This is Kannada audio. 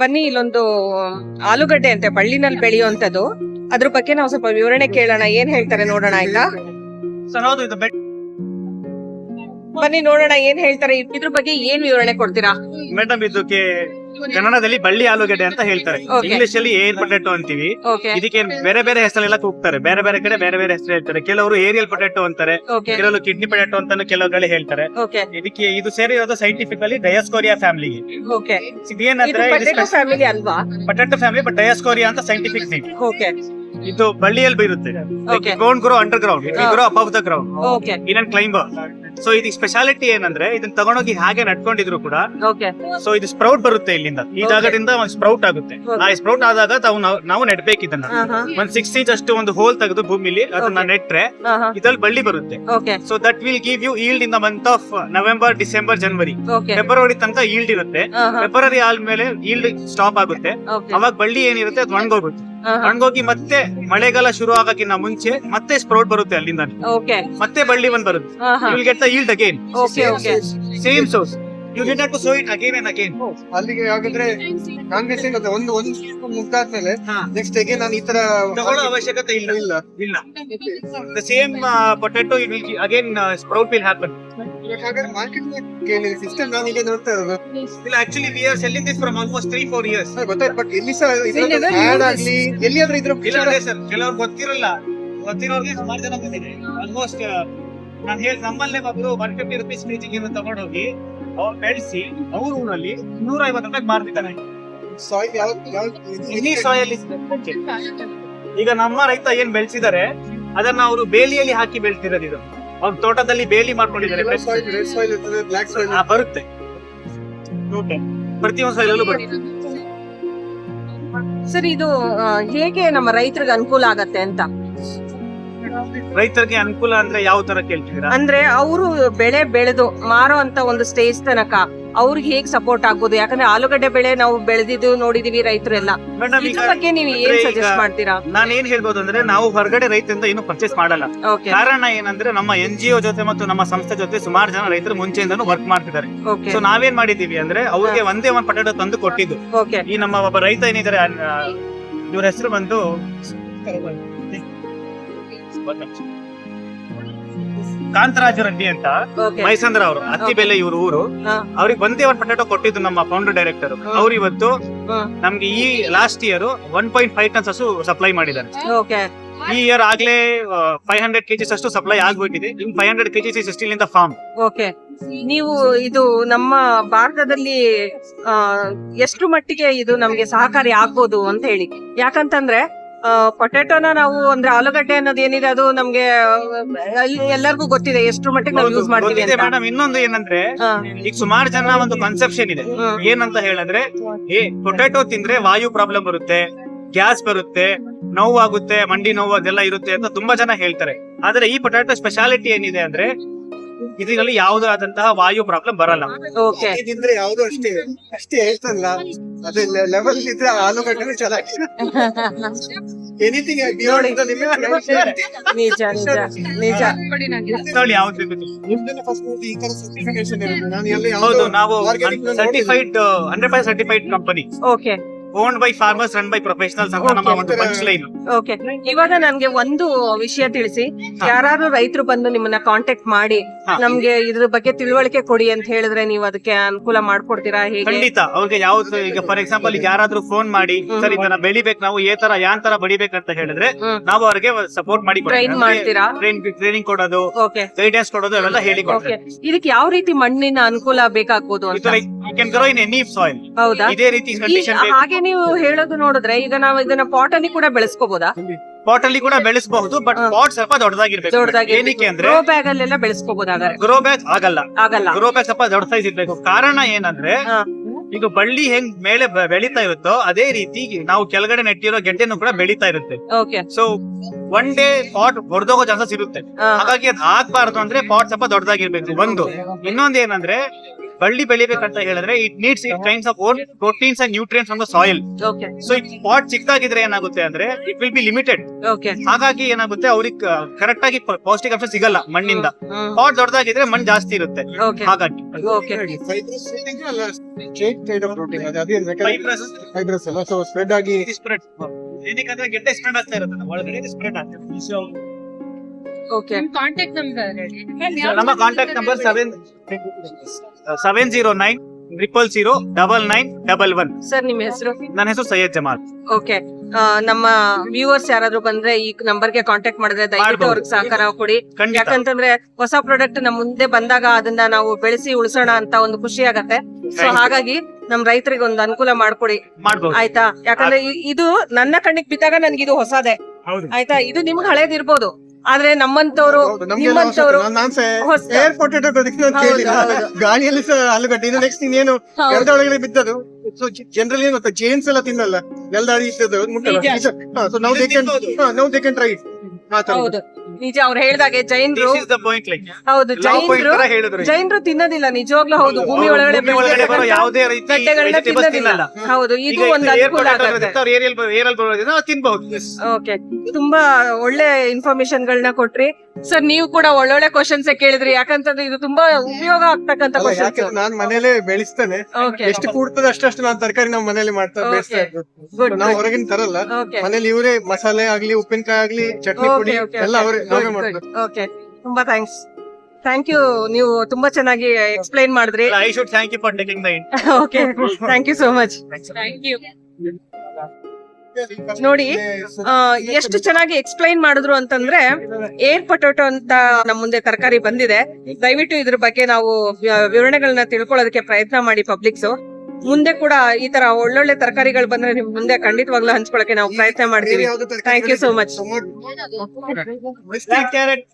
ಬನ್ನಿ ಇಲ್ಲೊಂದು ಆಲೂಗಡ್ಡೆ ಅಂತೆ ಬಳ್ಳಿನಲ್ಲಿ ಬೆಳೆಯುವಂತದ್ದು ಅದ್ರ ಬಗ್ಗೆ ನಾವು ಸ್ವಲ್ಪ ವಿವರಣೆ ಕೇಳೋಣ. ಏನ್ ಹೇಳ್ತಾರೆ ನೋಡೋಣ ಆಯ್ತಾ? ಬನ್ನಿ ನೋಡೋಣ ಏನ್ ಹೇಳ್ತಾರೆ. ಇದ್ರ ಬಗ್ಗೆ ಏನ್ ವಿವರಣೆ ಕೊಡ್ತೀರಾ? ಮೇಡಮ್ ಇದಕ್ಕೆ ಕನ್ನಡದಲ್ಲಿ ಬಳ್ಳಿ ಆಲೂಗಡ್ಡೆ ಅಂತ ಹೇಳ್ತಾರೆ. Okay. ಇಂಗ್ಲಿಷ್ ಅಲ್ಲಿ ಏರ್ ಪೊಟೆಟೊ ಅಂತೀವಿ. ಓಕೆ ಇದಕ್ಕೆ ಬೇರೆ ಬೇರೆ ಹೆಸರೆಲ್ಲ ಕೂಗ್ತಾರೆ ಬೇರೆ ಬೇರೆ ಕಡೆ ಬೇರೆ ಬೇರೆ ಹೆಸರು ಹೇಳ್ತಾರೆ. ಕೆಲವರು ಏರಿಯಲ್ ಪೊಟೆಟೊ ಅಂತಾರೆ. ಓಕೆ ಕೆಲವರು ಕಿಡ್ನಿ ಪೊಟೆಟೊ ಅಂತಾನು ಕೆಲವು ಕಡೆ ಹೇಳ್ತಾರೆ. ಓಕೆ ಇದಕ್ಕೆ ಇದು ಸೇರಿರೋದು ಅಲ್ಲಿ ಡಯಾಸ್ಕೋರಿಯಾ ಫ್ಯಾಮಿಲಿಗೆ ಓಕೆ ಇದೇನಂದ್ರೆ ಇದು ಫ್ಯಾಮಿಲಿ ಅಲ್ವಾ? ಪೊಟೆಟೊ ಫ್ಯಾಮಿಲಿ ಬಟ್ ಡಯಾಸ್ಕೋರಿಯಾ ಅಂತ ಸೈಂಟಿಫಿಕ್ ನೇಮ್ ಓಕೆ ಇದು ಬಳ್ಳಿಯಲ್ಲಿ ಬೀರುತ್ತೆ. Okay. Ground grow under ground grow above the ground okay ಇನ್ನೊಂದು ಕ್ಲೈಂಬರ್ ಸೊ ಇದು ಸ್ಪೆಷಾಲಿಟಿ ಏನಂದ್ರೆ ಇದನ್ನ ತಗೊಂಡೋಗಿ ಹಾಗೆ ನಟ್ಕೊಂಡಿದ್ರು ಕೂಡ ಓಕೆ ಸೊ ಇದು ಸ್ಪ್ರೌಟ್ ಬರುತ್ತೆ ಇಲ್ಲಿಂದ. ಈ Okay. ಜಾಗದಿಂದ ಒಂದ್ ಸ್ಪ್ರೌಟ್ ಆಗುತ್ತೆ. Okay. ಆ ಸ್ಪ್ರೌಟ್ ಆದಾಗ ತಾವು ನಾವು- ನಾವು ನೆಡ್ಬೇಕು ಇದನ್ನ ಒಂದ್ ಸಿಕ್ಸ್ ಇಂಚ್ ಅಷ್ಟು ಒಂದು ಹೋಲ್ ತೆಗೆದು ಭೂಮಿಲಿ ಅದನ್ನ Okay. ನೆಟ್ರೆ ಇದ್ರಲ್ಲಿ ಬಳ್ಳಿ ಬರುತ್ತೆ. Okay so that will give you yield in the month of November December January okay February ತನಕ ಈಲ್ಡ್ ಇರುತ್ತೆ. ಫೆಬ್ರವರಿ ಆದ್ಮೇಲೆ ಈಲ್ಡ್ ಸ್ಟಾಪ್ ಆಗುತ್ತೆ. ಓಕೆ ಅವಾಗ ಬಳ್ಳಿ ಏನಿರುತ್ತೆ ಅದು ಒಣಗೋಗುತ್ತೆ. ಒಣಗೋಗಿ ಮತ್ತೆ ಮಳೆಗಾಲ ಶುರು ಆಗಕ್ಕಿಂತ ಮುಂಚೆ ಮತ್ತೆ ಸ್ಪ್ರೌಟ್ ಬರುತ್ತೆ ಅಲ್ಲಿಂದ ಓಕೆ ಮತ್ತೆ ಬಳ್ಳಿ ಒಂದ್ ಬರುತ್ತೆ. Will get the yield again okay okay same source you get to so it again and again ಅಲ್ಲಿಗೆ ಹಾಗಾದ್ರೆ ಕಾಂಗ್ರೆಸ್ ಒಂದು ಒಂದು ಮುಗ್ದಾದ್ಮೇಲೆ ನೆಕ್ಸ್ಟ್ ನಾನು ಈ ತರ ತಗೊಳ್ಳೋ ಅವಶ್ಯಕತೆ ಇಲ್ಲ. ಇಲ್ಲ. ಇಲ್ಲ. The same it will again sprout will happen ಹಾಗಾದ್ರೆ ಮಾರ್ಕೆಟ್ ಸಿಸ್ಟಮ್ ನಾನು ಈಗ ನೋಡ್ತಾ ಇರೋದು. ಇಲ್ಲ actually we are selling this from almost three four years ಗೊತ್ತಾಯ್ತು ಬಟ್ ಎಲ್ಲಿ ಸಹ ಆಡ್ ಆಗ್ಲಿ ಎಲ್ಲಿಯಾದ್ರೂ ಇದ್ರ ಇಲ್ಲ ಅದೇ ಸರ್ ಕೆಲವ್ರು ಗೊತ್ತಿರಲ್ಲ. ಗೊತ್ತಿರೋರ್ಗೆ ಸುಮಾರು ಜನ ಬಂದಿದೆ ಆಲ್ಮೋಸ್ಟ್ ನಾನು ಹೇಳಿ ನಮ್ಮಲ್ಲೇ ಒಬ್ರು ಒನ್ ಫಿಫ್ಟಿ ರುಪೀಸ್ ಕೆಜಿಗೆ ತಗೊಂಡೋಗಿ ಅವ್ರು ಬೆಳೆಸಿ ಅವ್ರ ಊರಲ್ಲಿ ನೂರ ಐವತ್ತು ರೂಪಾಯಿ ಮಾರ್ತಿದ್ದಾನೆ ಸಾಯಿಲ್ ಯಾವ ಯಾವ ಈಗ ನಮ್ಮ ರೈತ ಏನ್ ಬೆಳೆಸಿದ್ದಾರೆ ಅದನ್ನ ಅವರು ಬೇಲಿಯಲ್ಲಿ ಹಾಕಿ ಬೆಳ್ತಿರೋದು ಇದು. ಅವ್ರ ತೋಟದಲ್ಲಿ ಬೇಲಿ ಮಾಡ್ಕೊಂಡಿದ್ದಾರೆ ಪ್ರತಿಯೊಂದು ಸಾಯಿಲಲ್ಲೂ ಬರುತ್ತೆ. ಸರ್ ಇದು ಹೇಗೆ ನಮ್ಮ ರೈತರಿಗೆ ಅನುಕೂಲ ಆಗತ್ತೆ ಅಂತ? ರೈತರಿಗೆ ಅನುಕೂಲ ಅಂದ್ರೆ ಯಾವ ತರ ಕೇಳ್ತೀರಾ ಅಂದ್ರೆ ಅವರು ಬೆಳೆ ಬೆಳೆದು ಮಾರೋ ಅಂತ ಒಂದು ಸ್ಟೇಜ್ ತನಕ ಅವ್ರಿಗೆ ಹೇಗ್ ಸಪೋರ್ಟ್ ಆಗ್ಬೋದು ಯಾಕಂದ್ರೆ ಆಲೂಗಡ್ಡೆ ಬೆಳೆ ನಾವು ಬೆಳೆದಿದ್ದು ನೋಡಿದೀವಿ ರೈತರೆಲ್ಲ. ಎಲ್ಲ ಈಗ ಬಗ್ಗೆ ನೀವು ಏನ್ ಅಂದ್ರೆ ಈಗ- ಸಜೆಸ್ಟ್ ಮಾಡ್ತೀರಾ? ನಾನು ಏನ್ ಹೇಳ್ಬೋದು ಅಂದ್ರೆ ನಾವು ಹೊರಗಡೆ ರೈತರಿಂದ ಏನು ಪರ್ಚೇಸ್ ಮಾಡಲ್ಲ. ಓಕೆ ಕಾರಣ ಏನಂದ್ರೆ ನಮ್ಮ ಎನ್ ಜಿ ಒ ಜೊತೆ ಮತ್ತು ನಮ್ಮ ಸಂಸ್ಥೆ ಜೊತೆ ಸುಮಾರು ಜನ ರೈತರು ಮುಂಚೆಯಿಂದನೂ ವರ್ಕ್ ಮಾಡ್ತಿದ್ದಾರೆ. ಓಕೆ ಸೊ ನಾವೇನ್ ಮಾಡಿದೀವಿ ಅಂದ್ರೆ ಅವ್ರಿಗೆ ಒಂದೇ ಒಂದ್ ಪಟಾಟೋ ತಂದು ಕೊಟ್ಟಿದ್ದು. ಓಕೆ ಈ ನಮ್ಮ ಒಬ್ಬ ರೈತ ಏನಿದ್ದಾರೆ ಇವ್ರ ಹೆಸರು ಬಂದು ಕಾಂತರಾಜು ರೆಡ್ಡಿ ಅಂತ. ಮೈಸಂದ್ರ ಅವರು ಅತ್ತಿ ಬೆಲೆ ಇವ್ರ ಊರು. ಅವ್ರಿಗೆ ಒಂದೇ ಒಂದ್ ಪಟಾಟೋ ಕೊಟ್ಟಿದ್ದು ನಮ್ಮ ಫೌಂಡರ್ ಡೈರೆಕ್ಟರ್. ಅವ್ರು ಇವತ್ತು. ನಮ್ಗೆ ಈ last year one point five tons ಅಷ್ಟು ಸಪ್ಲೈ ಮಾಡಿದ್ದಾರೆ. ಈ ಇಯರ್ ಆಗ್ಲೇ ಫೈವ್ ಹಂಡ್ರೆಡ್ ಕೆಜಿಸ್ ಅಷ್ಟು ಸಪ್ಲೈ ಆಗ್ಬಿಟ್ಟಿದೆ. Five hundred KGs is still in the farm okay ನೀವು ಇದು ನಮ್ಮ ಭಾರತದಲ್ಲಿ ಎಷ್ಟು ಮಟ್ಟಿಗೆ ಇದು ನಮ್ಗೆ ಸಹಕಾರಿ ಆಗ್ಬೋದು ಅಂತ ಹೇಳಿ. ಯಾಕಂತಂದ್ರೆ ಪೊಟೆಟೋನ ನಾವು ಅಂದ್ರೆ ಆಲೂಗಡ್ಡೆ ಅನ್ನೋದು ಏನಿದೆ ಅದು ನಮ್ಗೆ ಎಲ್ಲರಿಗೂ ಗೊತ್ತಿದೆ ಎಷ್ಟು ಮಟ್ಟಿಗೆ ನಾವು ಯೂಸ್ ಮಾಡ್ತೀವಿ ಅಂತ ಮೇಡಮ್ ಇನ್ನೊಂದು ಏನಂದ್ರೆ ಹಾ. ಈಗ ಸುಮಾರು ಜನ ಒಂದು ಕನ್ಸೆಪ್ಷನ್ ಇದೆ ಹ್ಮ್. ಏನಂತ ಹೇಳಿದ್ರೆ ಏ ಪೊಟೆಟೊ ತಿಂದ್ರೆ ವಾಯು ಪ್ರಾಬ್ಲಮ್ ಬರುತ್ತೆ ಗ್ಯಾಸ್ ಬರುತ್ತೆ ನೋವು ಆಗುತ್ತೆ ಮಂಡಿ ನೋವು ಅದೆಲ್ಲ ಇರುತ್ತೆ ಅಂತ ತುಂಬಾ ಜನ ಹೇಳ್ತಾರೆ ಆದ್ರೆ ಈ ಪೊಟ್ಯಾಟೊ ಸ್ಪೆಷಾಲಿಟಿ ಏನಿದೆ ಅಂದ್ರೆ ಇದರಲ್ಲಿ ಯಾವುದೇ ಆದಂತಹ ವಾಯು ಪ್ರಾಬ್ಲಮ್ ಬರಲ್ಲ. ಓಕೆ ಇದ್ರೆ ಯಾವ್ದು ಅಷ್ಟೇ ಅಷ್ಟೇ ಹೇಳ್ತಲ್ಲ. ಅದೇ ಲೆವೆಲ್ ಇದ್ರೆ ಆಲೂಗಡ್ಡೆ ಚೆನ್ನಾಗಿ ಎನಿಥಿಂಗ್ ನೋಡಿ. ನಿಜ ನಿಜ ನಿಜ. ನೋಡಿ ಯಾವ್ದು ಬೇಕು. ಫಸ್ಟ್ ಈ ತರ ಸರ್ಟಿಫಿಕೇಶನ್ ಇರುತ್ತೆ. ನಾನು ಎಲ್ಲಿ ಹೌದು ನಾವು certified hundred percent certified company okay owned by farmers run by professionals ಅಂತ ನಮ್ಮ Okay. ಒಂದು ಪಂಚ್ ಲೈನ್ ಓಕೆ ಇವಾಗ ನನ್ಗೆ ಒಂದು ವಿಷಯ ತಿಳಿಸಿ. ಯಾರು ರೈತರು ಬಂದು ನಿಮ್ಮನ್ನ ಕಾಂಟ್ಯಾಕ್ಟ್ ಮಾಡಿ. ನಮ್ಗೆ ಇದ್ರ ಬಗ್ಗೆ ತಿಳುವಳಿಕೆ ಕೊಡಿ ಅಂತ ಹೇಳಿದ್ರೆ ನೀವು ಅದಕ್ಕೆ ಅನುಕೂಲ ಮಾಡ್ಕೊಡ್ತೀರಾ ಹೇಗೆ? ಖಂಡಿತ. ಅವ್ರಿಗೆ ಯಾವ್ದು ಈಗ ಫಾರ್ ಎಕ್ಸಾಂಪಲ್ ಈಗ ಯಾರಾದ್ರೂ ಫೋನ್ ಮಾಡಿ ಸರಿ ಇದನ್ನ ಬೆಳಿಬೇಕು ನಾವು ಏ ತರ ಯಾನ್ ತರ ಬೆಳಿಬೇಕಂತ ಹೇಳಿದ್ರೆ ನಾವು ಅವ್ರಿಗೆ ಸಪೋರ್ಟ್ ಮಾಡಿ ಟ್ರೈನ್ ಮಾಡ್ತೀರಾ? ಟ್ರೈನಿಂಗ್ ಕೊಡೋದು ಓಕೆ ಗೈಡೆನ್ಸ್ ಕೊಡೋದು ಅವೆಲ್ಲ ಹೇಳಿ ಇದಕ್ಕೆ ಯಾವ ರೀತಿ ಮಣ್ಣಿನ ಅನುಕೂಲ ಬೇಕಾಗ್ಬೋದು ಅಂತ? Can grow in any soil ಹೌದಾ? ಇದೇ ರೀತಿ ಕಂಡೀಷನ್ ಹಾಗೆ ನೀವು ಹೇಳೋದು ನೋಡಿದ್ರೆ ಈಗ ನಾವು ಇದನ್ನ ಪಾಟ್ ಅಲ್ಲಿ ಕೂಡ ಬೆಳೆಸ್ಕೋಬಹುದಾ ಪಾಟ್ ಅಲ್ಲಿ ಕೂಡ ಬೆಳೆಸಬಹುದು ಬಟ್. ಪಾಟ್ ಸ್ವಲ್ಪ ದೊಡ್ಡದಾಗಿರ್ಬೇಕು. ದೊಡ್ಡದಾಗಿ ಏನಕ್ಕೆ ಅಂದ್ರೆ ಗ್ರೋ ಬ್ಯಾಗ್ ಅಲ್ಲೆಲ್ಲ ಗ್ರೋ ಬ್ಯಾಗ್ ಆಗಲ್ಲ. ಆಗಲ್ಲ. ಗ್ರೋ ಬ್ಯಾಗ್ ಸ್ವಲ್ಪ ದೊಡ್ಡ ಸೈಜ್ ಇರ್ಬೇಕು. ಕಾರಣ ಏನಂದ್ರೆ. ಈಗ ಬಳ್ಳಿ ಹೆಂಗ್ ಮೇಲೆ ಬೆಳೀತಾ ಇರುತ್ತೋ ಅದೇ ರೀತಿ ನಾವು ಕೆಳಗಡೆ ನೆಟ್ಟಿರೋ ಗೆಡ್ಡೆನೂ ಕೂಡ ಬೆಳೀತಾ ಇರುತ್ತೆ. ಸೊ ಒನ್ ಡೇ ಪಾಟ್ ಹೊಡೆದೋಗೋ ಚಾನ್ಸಸ್ ಇರುತ್ತೆ. ಹಾಗಾಗಿ ಅದ್ ಆಗ್ಬಾರ್ದು ಅಂದ್ರೆ ಪಾಟ್ ಸ್ವಲ್ಪ ದೊಡ್ಡದಾಗಿರ್ಬೇಕು. ಒಂದು. ಇನ್ನೊಂದ್ ಏನಂದ್ರೆ ಬಳ್ಳಿ ಬೆಳಿಬೇಕಂತ ಹೇಳಿದ್ರೆ it needs it kinds of own proteins and nutrients from the soil okay so it pot ಚಿಕ್ಕದಾಗಿದ್ರೆ ಏನಾಗುತ್ತೆ ಅಂದ್ರೆ it will be limited okay ಹಾಗಾಗಿ ಏನಾಗುತ್ತೆ ಅವ್ರಿಗೆ ಕರೆಕ್ಟ್ ಆಗಿ ಪೌಷ್ಟಿಕಾಂಶ ಸಿಗಲ್ಲ ಮಣ್ಣಿಂದ. ಪಾಟ್ ದೊಡ್ಡದಾಗಿದ್ರೆ ಮಣ್ಣು ಜಾಸ್ತಿ ಇರುತ್ತೆ. ಓಕೆ ಹಾಗಾಗಿ. ಸ್ಪ್ರೆಡ್ ಆಗಿ ಸ್ಪ್ರೆಡ್ ಏನಕ್ಕಂದ್ರೆ ಗೆಡ್ಡೆ ಸ್ಪ್ರೆಡ್ ಆಗ್ತಾ ಇರುತ್ತೆ ಒಳಗಡೆ ಸ್ಪ್ರೆಡ್ ಆಗ್ತದೆ ಓಕೆ ಕಾಂಟ್ಯಾಕ್ಟ್ ನಂಬರ್ ನಮ್ಮ contact number seven seven zero nine triple zero double nine double one sir ನಿಮ್ಮ ಹೆಸರು? ನನ್ನ ಹೆಸರು ಸೈಯದ್ ಜಮಾಲ್. ಓಕೆ ನಮ್ಮ ವ್ಯೂವರ್ಸ್ ಯಾರಾದ್ರೂ ಬಂದ್ರೆ ಈ ನಂಬರ್ಗೆ ಕಾಂಟ್ಯಾಕ್ಟ್ ಮಾಡಿದ್ರೆ ದಯವಿಟ್ಟು. ಅವ್ರಿಗೆ ಸಹಕಾರ ಕೊಡಿ. ಯಾಕಂತಂದ್ರೆ ಹೊಸ ಪ್ರಾಡಕ್ಟ್ ನಮ್ ಮುಂದೆ ಬಂದಾಗ ಅದನ್ನ ನಾವು ಬೆಳೆಸಿ ಉಳಿಸೋಣ ಅಂತ ಒಂದು ಖುಷಿ ಆಗತ್ತೆ. ಸೊ ಹಾಗಾಗಿ ನಮ್ ರೈತರಿಗೆ ಒಂದು ಅನುಕೂಲ ಮಾಡ್ಕೊಡಿ. ಆಯ್ತಾ? ಯಾಕಂದ್ರೆ ಇದು ನನ್ನ ಕಣ್ಣಿಗೆ ಬಿದ್ದಾಗ ನನ್ಗೆ ಇದು ಹೊಸದೇ. ಹೌದು. ಆಯ್ತಾ? ಇದು ನಿಮ್ಗೆ ಹಳೇದಿರ್ಬೋದು. ಆದ್ರೆ ನಮ್ಮಂತವ್ರು ನಿಮ್ಮಂತವ್ರು ಏರ್ ಪೊಟೆಟೋ ಗಾಳಿಯಲ್ಲಿ ಸಹ ಆಲೂಗಡ್ಡೆ ಇನ್ನು ನೆಕ್ಸ್ಟ್ ಇನ್ನೇನು ನೆಲದ ಒಳಗಡೆ ಬಿದ್ದದು. ಸೊ ಜನರಲ್ ಏನ್ ಗೊತ್ತಾ? ಜೇನ್ಸ್ ಎಲ್ಲ ತಿನ್ನಲ್ಲ. ನಿಜ. ಸೊ ನಾವು ದೇ ಕ್ಯಾನ್ ತಿನ್ಬೋದು. ದೇ ಕ್ಯಾನ್ ಟ್ರೈ ಹೌದು. ನಿಜ ಅವ್ರು ಹೇಳ್ದಾಗೆ ಜೈನ್ರು ಹೌದು ಜೈನ್ರು ತರ ಹೇಳಿದ್ರು ಜೈನ್ರು ತಿನ್ನೋದಿಲ್ಲ ನಿಜವಾಗ್ಲೂ ಹೌದು ಭೂಮಿ ಒಳಗಡೆ ಭೂಮಿ ಒಳಗಡೆ ಬರೋ ಯಾವುದೇ ರೀತಿ ಗಡ್ಡೆಗಳನ್ನ vegetables ತಿನ್ನೋದಿಲ್ಲ. ತಿನ್ನಲ್ಲ. ಹೌದು ಈಗ ಇದು ಒಂದು ಅನುಕೂಲ ಆಗುತ್ತೆ. ಏರಿಯಲ್ ಏರಿಯಲ್ ಬರೋದ್ರಿಂದ ನಾವು ತಿನ್ಬಹುದು. ಓಕೆ ತುಂಬಾ ಒಳ್ಳೆ ಇನ್ಫಾರ್ಮೇಶನ್ ಗಳನ್ನ ಕೊಟ್ರಿ. ಸರ್ ನೀವು ಕೂಡ ಒಳ್ಳೊಳ್ಳೆ ಕ್ವಶನ್ಸ್ ಕೇಳಿದ್ರಿ. ಯಾಕಂತಂದ್ರೆ ಇದು ತುಂಬಾ ಉಪಯೋಗ ಆಗ್ತಕ್ಕಂತ ಅಲ್ಲ, ಯಾಕೆ ಕ್ವಶನ್ಸ್ ನಾನ್ ಮನೇಲೆ ಬೆಳೆಸ್ತೇನೆ. ಓಕೆ ಎಷ್ಟು ಕೂಡ್ತದೆ ಅಷ್ಟಷ್ಟು ನಾನು ತರಕಾರಿ ನಮ್ಮ ಮನೇಲಿ ಮಾಡ್ತಾ Okay. ಬೆಳೆಸ್ತಾ ಇರೋದು ಗುಡ್ ನಾವು ಹೊರಗಿನ ತರಲ್ಲ. ಓಕೆ ಮನೇಲಿ ಇವರೇ ಮಸಾಲೆ ಆಗ್ಲಿ ಉಪ್ಪಿನಕಾಯಿ ಆಗ್ಲಿ ಚಟ್ನಿ ಪುಡಿ ಎಲ್ಲ ಅವರೇ ಓಕೆ ತುಂಬಾ ಥ್ಯಾಂಕ್ಸ್ ಥ್ಯಾಂಕ್ ಯು ನೀವು ತುಂಬಾ ಚೆನ್ನಾಗಿ ಎಕ್ಸ್ಪ್ಲೈನ್ ಮಾಡಿದ್ರಿ. I should thank you for taking the okay thank you so much thank you ನೋಡಿ, ಆ, ಎಷ್ಟು ಚೆನ್ನಾಗಿ ಎಕ್ಸ್ಪ್ಲೈನ್ ಮಾಡಿದ್ರು ಅಂತಂದ್ರೆ ಏರ್ ಪೊಟೊಟೊ ಅಂತ ನಮ್ಮ ಮುಂದೆ ತರಕಾರಿ ಬಂದಿದೆ. ದಯವಿಟ್ಟು ಇದ್ರ ಬಗ್ಗೆ ನಾವು ವಿವರಣೆಗಳನ್ನ ತಿಳ್ಕೊಳ್ಳೋದಕ್ಕೆ ಪ್ರಯತ್ನ ಮಾಡಿ ಪಬ್ಲಿಕ್ಸ್ ಮುಂದೆ ಕೂಡ ಈ ತರ ಒಳ್ಳೊಳ್ಳೆ ತರಕಾರಿಗಳು ಬಂದ್ರೆ ನಿಮ್ ಮುಂದೆ ಖಂಡಿತವಾಗ್ಲೂ ಹಂಚ್ಕೊಳಕ್ಕೆ ನಾವು ಪ್ರಯತ್ನ ಮಾಡ್ತೀವಿ. Thank you so much carrot